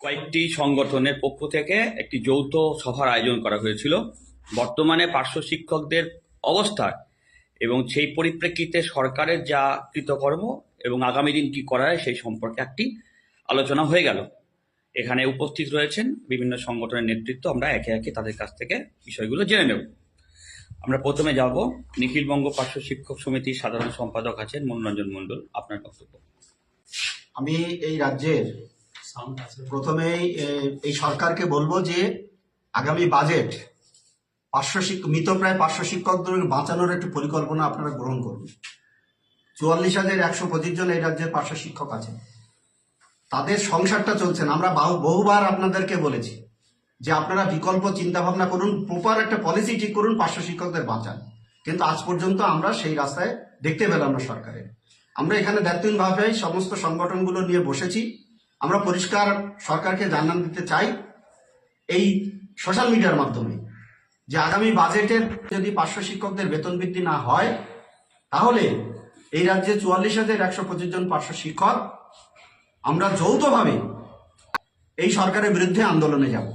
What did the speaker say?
কয়েকটি সংগঠনের পক্ষ থেকে একটি যৌথ সভার আয়োজন করা হয়েছিল। বর্তমানে পার্শ্ব শিক্ষকদের অবস্থা এবং সেই পরিপ্রেক্ষিতে সরকারের যা কৃতকর্ম এবং আগামী দিন কি করা যায় সেই সম্পর্কে একটি আলোচনা হয়ে গেল। এখানে উপস্থিত রয়েছেন বিভিন্ন সংগঠনের নেতৃত্ব। আমরা একে একে তাদের কাছ থেকে বিষয়গুলো জেনে নেব। আমরা প্রথমে যাব। নিখিলবঙ্গ পার্শ্ব শিক্ষক সমিতির সাধারণ সম্পাদক আছেন মনোরঞ্জন মণ্ডল। আপনার বক্তব্য। আমি এই রাজ্যের প্রথমেই এই সরকারকে বলব যে আগামী বাজেট পার্শ্ব শিক্ষক মৃতপ্রায় পার্শ্ব শিক্ষকদের বাঁচানোর একটি পরিকল্পনা আপনারা গ্রহণ করুন। চুয়াল্লিশ হাজার একশো পঁচিশ জন এই রাজ্যের পার্শ্ব শিক্ষক আছে তাদের সংসারটা চলছে না। আমরা বহুবার আপনাদেরকে বলেছি যে আপনারা বিকল্প চিন্তা ভাবনা করুন প্রপার একটা পলিসি ঠিক করুন পার্শ্ব শিক্ষকদের বাঁচান। কিন্তু আজ পর্যন্ত আমরা সেই রাস্তায় দেখতে পেলাম না সরকারের। আমরা এখানে দায়িত্বহীনভাবে সমস্ত সংগঠনগুলো নিয়ে বসেছি। আমরা পরিষ্কার সরকারকে জানান দিতে চাই এই সোশ্যাল মিডিয়ার মাধ্যমে যে আগামী বাজেটের যদি পার্শ্ব শিক্ষকদের বেতন বৃদ্ধি না হয়, তাহলে এই রাজ্যে চুয়াল্লিশ হাজার একশো পঁচিশ জন পার্শ্ব শিক্ষক আমরা যৌথভাবে এই সরকারের বিরুদ্ধে আন্দোলনে যাব।